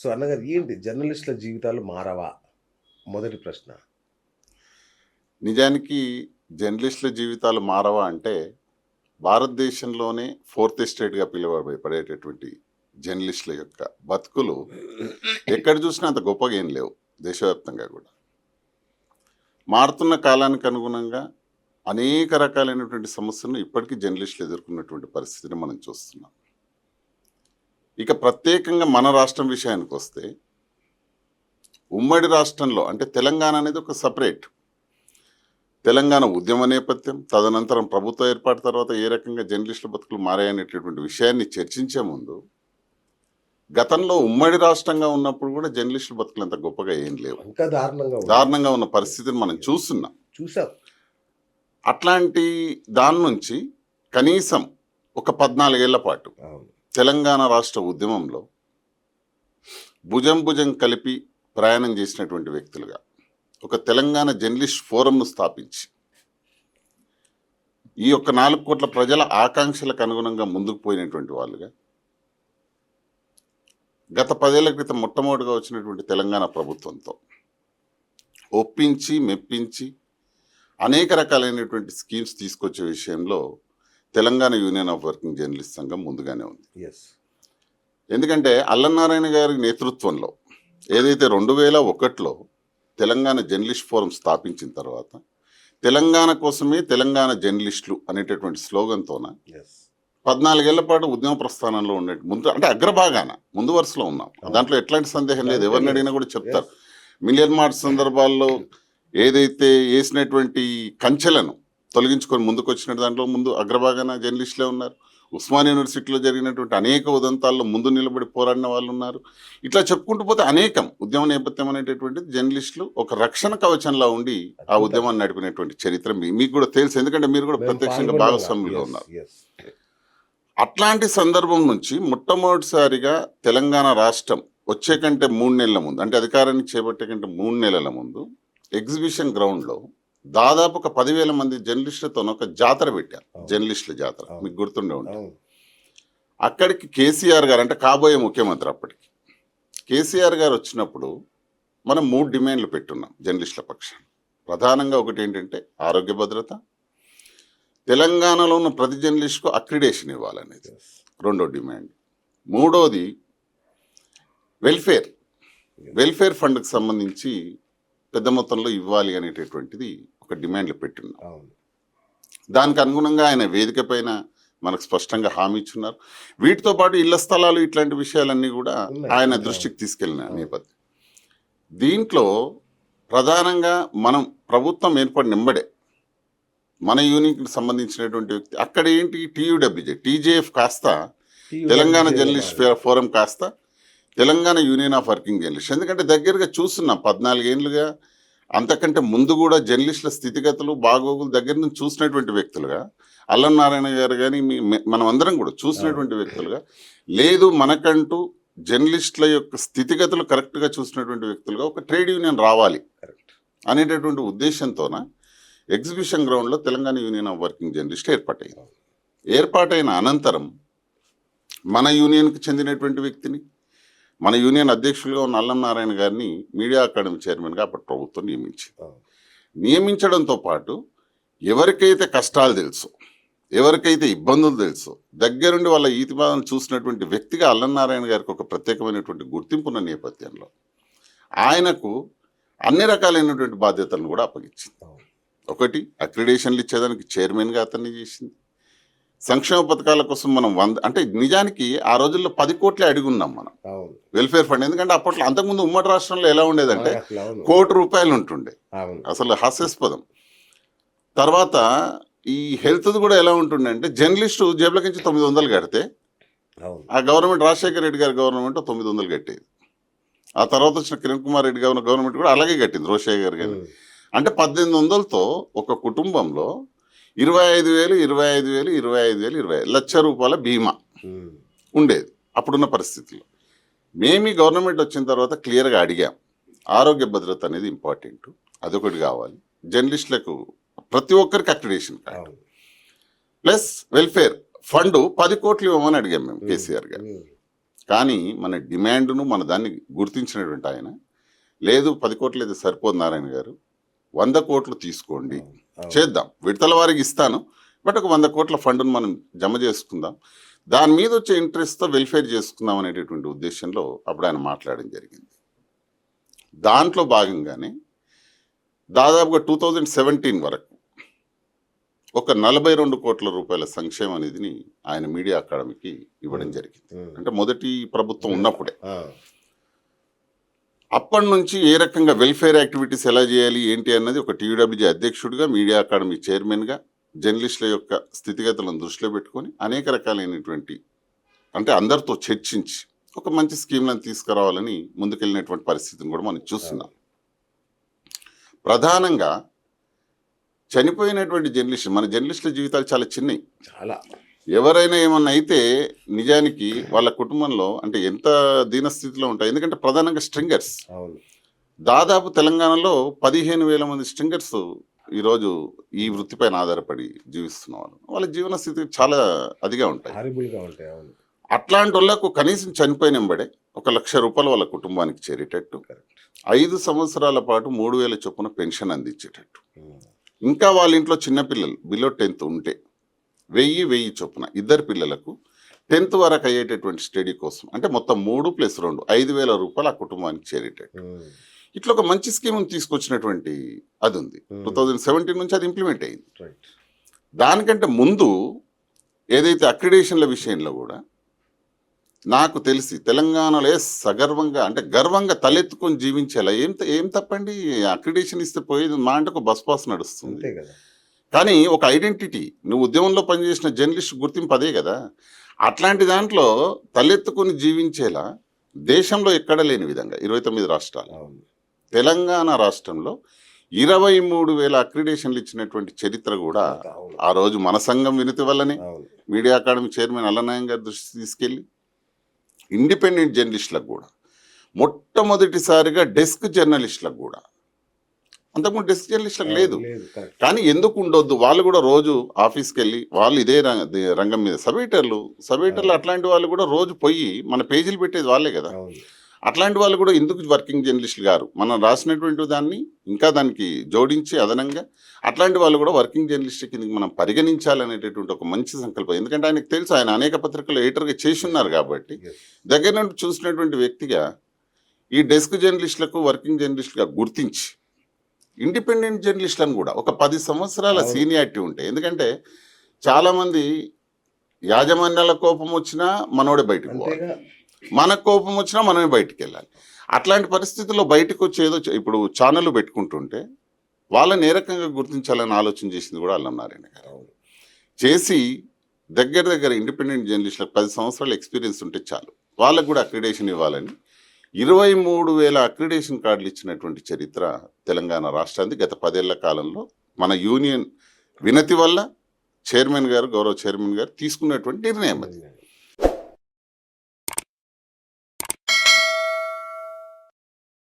So అన్నగారు ఏంటి జర్నలిస్టుల జీవితాలు మారవా? మొదటి ప్రశ్న. నిజానికి జర్నలిస్టుల జీవితాలు మారవా అంటే భారతదేశంలోనే ఫోర్త్ ఎస్టేట్గా పిలువబడేటటువంటి జర్నలిస్టుల యొక్క బతుకులు ఎక్కడ చూసినా అంత గొప్పగా ఏం లేవు దేశవ్యాప్తంగా కూడా. మారుతున్న కాలానికి అనుగుణంగా అనేక రకాలైనటువంటి సమస్యలను ఇప్పటికీ జర్నలిస్టులు ఎదుర్కొన్నటువంటి పరిస్థితిని మనం చూస్తున్నాం. ఇక ప్రత్యేకంగా మన రాష్ట్రం విషయానికి వస్తే ఉమ్మడి రాష్ట్రంలో అంటే తెలంగాణ అనేది ఒక సపరేట్. తెలంగాణ ఉద్యమ నేపథ్యం తదనంతరం ప్రభుత్వ ఏర్పాటు తర్వాత ఏ రకంగా జర్నలిస్టుల బతుకులు మారాయనేటటువంటి విషయాన్ని చర్చించే ముందు గతంలో ఉమ్మడి రాష్ట్రంగా ఉన్నప్పుడు కూడా జర్నలిస్టుల బతుకులు అంత గొప్పగా ఏం లేవు. దారుణంగా ఉన్న పరిస్థితిని మనం చూస్తున్నాం. చూసాం. అట్లాంటి దాని నుంచి కనీసం ఒక పద్నాలుగేళ్ళ పాటు తెలంగాణ రాష్ట్ర ఉద్యమంలో భుజం భుజం కలిపి ప్రయాణం చేసినటువంటి వ్యక్తులుగా ఒక తెలంగాణ జర్నలిస్ట్ ఫోరంను స్థాపించి ఈ యొక్క నాలుగు కోట్ల ప్రజల ఆకాంక్షలకు అనుగుణంగా ముందుకు పోయినటువంటి వాళ్ళుగా గత పదేళ్ళ క్రితం మొట్టమొదటిగా వచ్చినటువంటి తెలంగాణ ప్రభుత్వంతో ఒప్పించి మెప్పించి అనేక రకాలైనటువంటి స్కీమ్స్ తీసుకొచ్చే విషయంలో Telangana union of working journalist సంఘం ముందుగానే ఉంది. ఎస్ ఎందుకంటే అల్లనారాయణ గారి నేతృత్వంలో ఏదైతే రెండు వేల ఒకటిలో తెలంగాణ జర్నలిస్ట్ ఫోరం స్థాపించిన తర్వాత తెలంగాణ కోసమే తెలంగాణ జర్నలిస్టులు అనేటటువంటి స్లోగన్తోన పద్నాలుగేళ్ళ పాటు ఉద్యమ ప్రస్థానంలో ఉండే ముందు అంటే అగ్రభాగాన ముందు వరుసలో ఉన్నాం. దాంట్లో ఎట్లాంటి సందేహం లేదు. ఎవరిని అడిగినా కూడా చెప్తారు. మిలియన్ మార్చ్ సందర్భాల్లో ఏదైతే వేసినటువంటి కంచెలను తొలగించుకొని ముందుకు వచ్చిన దాంట్లో ముందు అగ్రభాగాన జర్నలిస్టులే ఉన్నారు. ఉస్మాన్ యూనివర్సిటీలో జరిగినటువంటి అనేక ఉదంతాల్లో ముందు నిలబడి పోరాడిన వాళ్ళు ఉన్నారు. ఇట్లా చెప్పుకుంటూ పోతే అనేకం ఉద్యమ నేపథ్యం అనేటటువంటిది జర్నలిస్టులు ఒక రక్షణ కవచంలా ఉండి ఆ ఉద్యమాన్ని నడిపినటువంటి చరిత్ర మీకు కూడా తెలుసు. ఎందుకంటే మీరు కూడా ప్రత్యక్షంగా భాగస్వామ్యంలో ఉన్నారు. అట్లాంటి సందర్భం నుంచి మొట్టమొదటిసారిగా తెలంగాణ రాష్ట్రం వచ్చే కంటే మూడు నెలల ముందు అంటే అధికారాన్ని చేపట్టే కంటే మూడు నెలల ముందు ఎగ్జిబిషన్ గ్రౌండ్లో దాదాపు ఒక పదివేల మంది జర్నలిస్టులతో ఒక జాతర పెట్టారు. జర్నలిస్టుల జాతర. మీకు గుర్తుండే అవును. అక్కడికి కేసీఆర్ గారు అంటే కాబోయే ముఖ్యమంత్రి అప్పటికి. కేసీఆర్ గారు వచ్చినప్పుడు మనం మూడు డిమాండ్లు పెట్టున్నాం జర్నలిస్టుల పక్షాన. ప్రధానంగా ఒకటి ఏంటంటే ఆరోగ్య భద్రత తెలంగాణలో ఉన్న ప్రతి జర్నలిస్ట్కు అక్రిడేషన్ ఇవ్వాలనేది. రెండో డిమాండ్. మూడోది వెల్ఫేర్. వెల్ఫేర్ ఫండ్కి సంబంధించి పెద్ద మొత్తంలో ఇవ్వాలి అనేటటువంటిది ఒక డిమాండ్లు పెట్టున్నాం అవును. దానికి అనుగుణంగా ఆయన వేదిక పైన మనకు స్పష్టంగా హామీ ఇచ్చున్నారు. వీటితో పాటు ఇళ్ళ స్థలాలు ఇట్లాంటి విషయాలన్నీ కూడా. ఆయన దృష్టికి తీసుకెళ్ళిన నేపథ్యం. దీంట్లో ప్రధానంగా మనం ప్రభుత్వం ఏర్పడిన నింబడే మన యూనిట్కి సంబంధించినటువంటి వ్యక్తి అక్కడ ఏంటి టీయూడబ్ల్యూజే టీజేఎఫ్ కాస్త తెలంగాణ జర్నలిస్ట్ ఫోరం కాస్త Telangana union of working journalist. ఎందుకంటే దగ్గరగా చూస్తున్నాం పద్నాలుగేళ్ళుగా అంతకంటే ముందు కూడా జర్నలిస్టుల స్థితిగతులు బాగోగులు దగ్గర నుంచి చూసినటువంటి వ్యక్తులుగా. అల్లం నారాయణ గారు కానీ మనం అందరం కూడా చూసినటువంటి వ్యక్తులుగా. లేదు మనకంటూ జర్నలిస్టుల యొక్క స్థితిగతులు కరెక్ట్గా చూసినటువంటి వ్యక్తులుగా ఒక ట్రేడ్ యూనియన్ రావాలి అనేటటువంటి ఉద్దేశంతోన ఎగ్జిబిషన్ గ్రౌండ్లో Telangana union of working journalist ఏర్పాటైంది. ఏర్పాటైన అనంతరం మన యూనియన్కి చెందినటువంటి వ్యక్తిని మన యూనియన్ అధ్యక్షులుగా ఉన్న అల్లం నారాయణ గారిని మీడియా అకాడమీ చైర్మన్గా అప్పటి ప్రభుత్వం నియమించింది. నియమించడంతో పాటు ఎవరికైతే కష్టాలు తెలుసు ఎవరికైతే ఇబ్బందులు తెలుసు దగ్గరుండి వాళ్ళ ఈతి బాధను చూసినటువంటి వ్యక్తిగా అల్లనారాయణ గారికి ఒక ప్రత్యేకమైనటువంటి గుర్తింపు ఉన్న నేపథ్యంలో ఆయనకు అన్ని రకాలైనటువంటి బాధ్యతలను కూడా అప్పగించింది. ఒకటి అక్రిడేషన్లు ఇచ్చేదానికి చైర్మన్గా అతన్ని చేసింది. సంక్షేమ పథకాల కోసం మనం వంద అంటే నిజానికి ఆ రోజుల్లో పది కోట్లే అడిగున్నాం మనం. Welfare fund. ఎందుకంటే అప్పట్లో అంతకుముందు ఉమ్మడి రాష్ట్రంలో ఎలా ఉండేదంటే కోటి రూపాయలు ఉంటుండే. అసలు హాస్యాస్పదం. తర్వాత ఈ హెల్త్ది కూడా ఎలా ఉంటుండే అంటే జర్నలిస్టు జేబుల నుంచి తొమ్మిది వందలు కడితే ఆ గవర్నమెంట్ రాజశేఖర రెడ్డి గారి గవర్నమెంట్ తొమ్మిది వందలు కట్టేది. ఆ తర్వాత వచ్చిన కిరణ్ కుమార్ రెడ్డి గారి గవర్నమెంట్ కూడా అలాగే కట్టింది రోషయ్య గారు కానీ. అంటే పద్దెనిమిది వందలతో ఒక కుటుంబంలో ఇరవై ఐదు వేలు ఇరవై ఐదు వేలు ఇరవై ఐదు వేలు ఇరవై ఐదు లక్ష రూపాయల బీమా. ఉండేది అప్పుడున్న పరిస్థితుల్లో. మేము గవర్నమెంట్ వచ్చిన తర్వాత క్లియర్గా అడిగాం. ఆరోగ్య భద్రత అనేది ఇంపార్టెంట్. అదొకటి కావాలి. జర్నలిస్టులకు ప్రతి ఒక్కరికి accreditation card. Plus welfare fund పది కోట్లు ఇవ్వమని అడిగాం మేము కేసీఆర్ గారు. కానీ మన డిమాండ్ను మన దాన్ని గుర్తించినటువంటి ఆయన లేదు పది కోట్లు అయితే సరిపోదు నారాయణ గారు వంద కోట్లు తీసుకోండి. చేద్దాం. విడతల వారికి ఇస్తాను. బట్ ఒక వంద కోట్ల ఫండ్ను మనం జమ చేసుకుందాం. దాని మీద వచ్చే ఇంట్రెస్ట్తో వెల్ఫేర్ చేసుకుందాం అనేటటువంటి ఉద్దేశంలో అప్పుడు ఆయన మాట్లాడడం జరిగింది. దాంట్లో భాగంగానే దాదాపుగా టూ థౌజండ్ సెవెంటీన్ వరకు ఒక నలభై రెండు కోట్ల రూపాయల సంక్షేమ నిధిని ఆయన మీడియా అకాడమీకి ఇవ్వడం జరిగింది. అంటే మొదటి ప్రభుత్వం ఉన్నప్పుడే. అప్పటి నుంచి ఏ రకంగా వెల్ఫేర్ యాక్టివిటీస్ ఎలా చేయాలి ఏంటి అన్నది ఒక టీయూడబ్ల్యూజీ అధ్యక్షుడిగా మీడియా అకాడమీ చైర్మన్గా జర్నలిస్టుల యొక్క స్థితిగతులను దృష్టిలో పెట్టుకొని అనేక రకాలైనటువంటి అంటే అందరితో చర్చించి ఒక మంచి స్కీమ్లను తీసుకురావాలని ముందుకెళ్ళినటువంటి పరిస్థితిని కూడా మనం చూస్తున్నాం. ప్రధానంగా చనిపోయినటువంటి జర్నలిస్టులు మన జర్నలిస్టుల జీవితాలు చాలా చిన్నవి చాలా. ఎవరైనా ఏమన్నా అయితే నిజానికి వాళ్ళ కుటుంబంలో అంటే ఎంత దీనస్థితిలో ఉంటాయి ఎందుకంటే ప్రధానంగా స్ట్రింగర్స్. దాదాపు తెలంగాణలో పదిహేను వేల మంది స్ట్రింగర్స్ ఈరోజు ఈ వృత్తిపైన ఆధారపడి జీవిస్తున్న వాళ్ళు వాళ్ళ జీవన స్థితి చాలా అదిగా ఉంటాయి. అట్లాంటి వాళ్ళకు కనీసం చనిపోయిన వెంబడే ఒక లక్ష రూపాయలు వాళ్ళ కుటుంబానికి చేరేటట్టు ఐదు సంవత్సరాల పాటు మూడు వేల చొప్పున పెన్షన్ అందించేటట్టు. ఇంకా వాళ్ళ ఇంట్లో చిన్నపిల్లలు బిలో టెన్త్ ఉంటే వెయ్యి వెయ్యి చొప్పున ఇద్దరు పిల్లలకు టెన్త్ వరకు అయ్యేటటువంటి స్టడీ కోసం అంటే మొత్తం మూడు ప్లస్ రెండు ఐదు వేల రూపాయలు ఆ కుటుంబానికి చేరేటట్టు. ఇట్లా ఒక మంచి స్కీమ్ తీసుకొచ్చినటువంటి అది ఉంది. టూ థౌజండ్ సెవెంటీన్ నుంచి అది ఇంప్లిమెంట్ అయింది. దానికంటే ముందు ఏదైతే అక్రిడేషన్ల విషయంలో కూడా నాకు తెలిసి తెలంగాణలో సగర్వంగా అంటే గర్వంగా తలెత్తుకొని జీవించేలా ఏం ఏం తప్పండి? అక్రిడేషన్ ఇస్తే పోయేది మా అంటే ఒక బస్ పాస్ నడుస్తుంది. కానీ ఒక ఐడెంటిటీ నువ్వు ఉద్యమంలో పనిచేసిన జర్నలిస్ట్ గుర్తింపు అదే కదా. అట్లాంటి దాంట్లో తలెత్తుకొని జీవించేలా దేశంలో ఎక్కడ లేని విధంగా ఇరవై తొమ్మిది రాష్ట్రాలు. తెలంగాణ రాష్ట్రంలో ఇరవై మూడు వేల అక్రిడేషన్లు ఇచ్చినటువంటి చరిత్ర కూడా ఆ రోజు మన సంఘం వినతి వల్లనే మీడియా అకాడమీ చైర్మన్ అల్లనాయం గారి దృష్టి తీసుకెళ్ళి ఇండిపెండెంట్ జర్నలిస్టులకు కూడా మొట్టమొదటిసారిగా డెస్క్ జర్నలిస్టులకు కూడా. అంతకుముందు డెస్క్ జర్నలిస్టులకు లేదు. కానీ ఎందుకు ఉండొద్దు? వాళ్ళు కూడా రోజు ఆఫీస్కి వెళ్ళి వాళ్ళు ఇదే రంగ- మీద సబేటర్లు సబేటర్లు అట్లాంటి వాళ్ళు కూడా రోజు పోయి మన పేజీలు పెట్టేది వాళ్ళే కదా. అట్లాంటి వాళ్ళు కూడా ఎందుకు వర్కింగ్ జర్నలిస్టులు గారు మనం రాసినటువంటి దాన్ని ఇంకా దానికి జోడించి అదనంగా అట్లాంటి వాళ్ళు కూడా వర్కింగ్ జర్నలిస్ట్ కింద మనం పరిగణించాలనేటటువంటి ఒక మంచి సంకల్పం ఎందుకంటే ఆయనకు తెలుసు ఆయన అనేక పత్రికలు ఎడిటర్గా చేసి ఉన్నారు కాబట్టి. దగ్గర నుండి చూసినటువంటి వ్యక్తిగా ఈ డెస్క్ జర్నలిస్టులకు వర్కింగ్ జర్నలిస్టులుగా గుర్తించి ఇండిపెండెంట్ జర్నలిస్టులను కూడా ఒక పది సంవత్సరాల. సీనియారిటీ ఉంటాయి ఎందుకంటే చాలామంది యాజమాన్యాల కోపం వచ్చినా మనోడే బయటకు పోవాలి అంతేగా మన కోపం వచ్చినా మనమే బయటికి వెళ్ళాలి అట్లాంటి పరిస్థితుల్లో బయటకు వచ్చి ఏదో చ- ఇప్పుడు ఛానల్ పెట్టుకుంటుంటే వాళ్ళని ఏ రకంగా గుర్తించాలని ఆలోచన చేసింది కూడా అల్లం నారాయణ గారు. చేసి దగ్గర దగ్గర ఇండిపెండెంట్ జర్నలిస్టులకు పది సంవత్సరాల ఎక్స్పీరియన్స్ ఉంటే చాలు. వాళ్ళకు కూడా అక్రిడేషన్ ఇవ్వాలని. ఇరవై మూడు వేల అక్రిడేషన్ కార్డులు ఇచ్చినటువంటి చరిత్ర తెలంగాణ రాష్ట్రానికి గత పదేళ్ళ కాలంలో మన యూనియన్ వినతి వల్ల చైర్మన్ గారు గౌరవ చైర్మన్ గారు తీసుకున్నటువంటి నిర్ణయం అది.